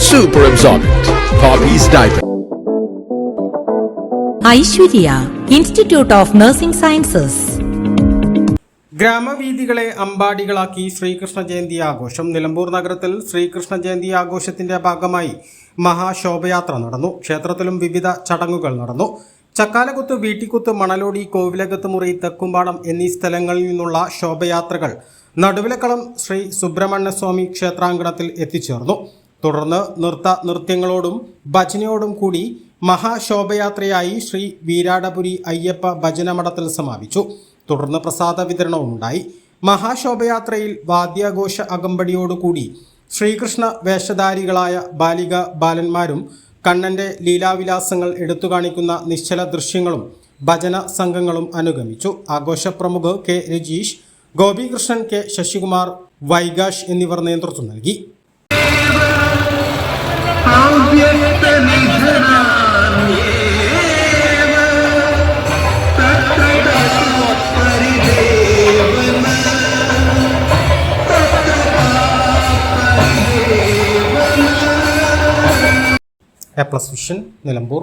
Super absorbent. Hobbies diaper. Aishwarya institute of nursing sciences ഗ്രാമവീഥികളെ അമ്പാടികളാക്കി ശ്രീകൃഷ്ണ ജയന്തി ആഘോഷം നിലമ്പൂർ നഗരത്തിൽ ശ്രീകൃഷ്ണ ജയന്തി ആഘോഷത്തിന്റെ ഭാഗമായി മഹാശോഭയാത്ര നടന്നു ക്ഷേത്രത്തിലും വിവിധ ചടങ്ങുകൾ നടന്നു ചക്കാലകുത്ത് വീട്ടിക്കുത്ത് മണലോടി കോവിലകത്ത് മുറി തെക്കുംപാടം എന്നീ സ്ഥലങ്ങളിൽ നിന്നുള്ള ശോഭയാത്രകൾ നടുവിലക്കളം ശ്രീ സുബ്രഹ്മണ്യസ്വാമി ക്ഷേത്രാങ്കണത്തിൽ എത്തിച്ചേർന്നു തുടർന്ന് നൃത്ത നൃത്യങ്ങളോടും ഭജനയോടും കൂടി മഹാശോഭയാത്രയായി ശ്രീ വീരാടപുരി അയ്യപ്പ ഭജന മഠത്തിൽ സമാപിച്ചു. തുടർന്ന് പ്രസാദ വിതരണവുമുണ്ടായി മഹാശോഭയാത്രയിൽ വാദ്യാഘോഷ അകമ്പടിയോടുകൂടി ശ്രീകൃഷ്ണ വേഷധാരികളായ ബാലിക ബാലന്മാരും കണ്ണന്റെ ലീലാവിലാസങ്ങൾ എടുത്തു കാണിക്കുന്ന നിശ്ചല ദൃശ്യങ്ങളും ഭജന സംഘങ്ങളും അനുഗമിച്ചു. ആഘോഷ പ്രമുഖ് കെ രജീഷ് ഗോപികൃഷ്ണൻ കെ ശശികുമാർ വൈഗാഷ് എന്നിവർ നേതൃത്വം നൽകി. A plus vision Nilambur.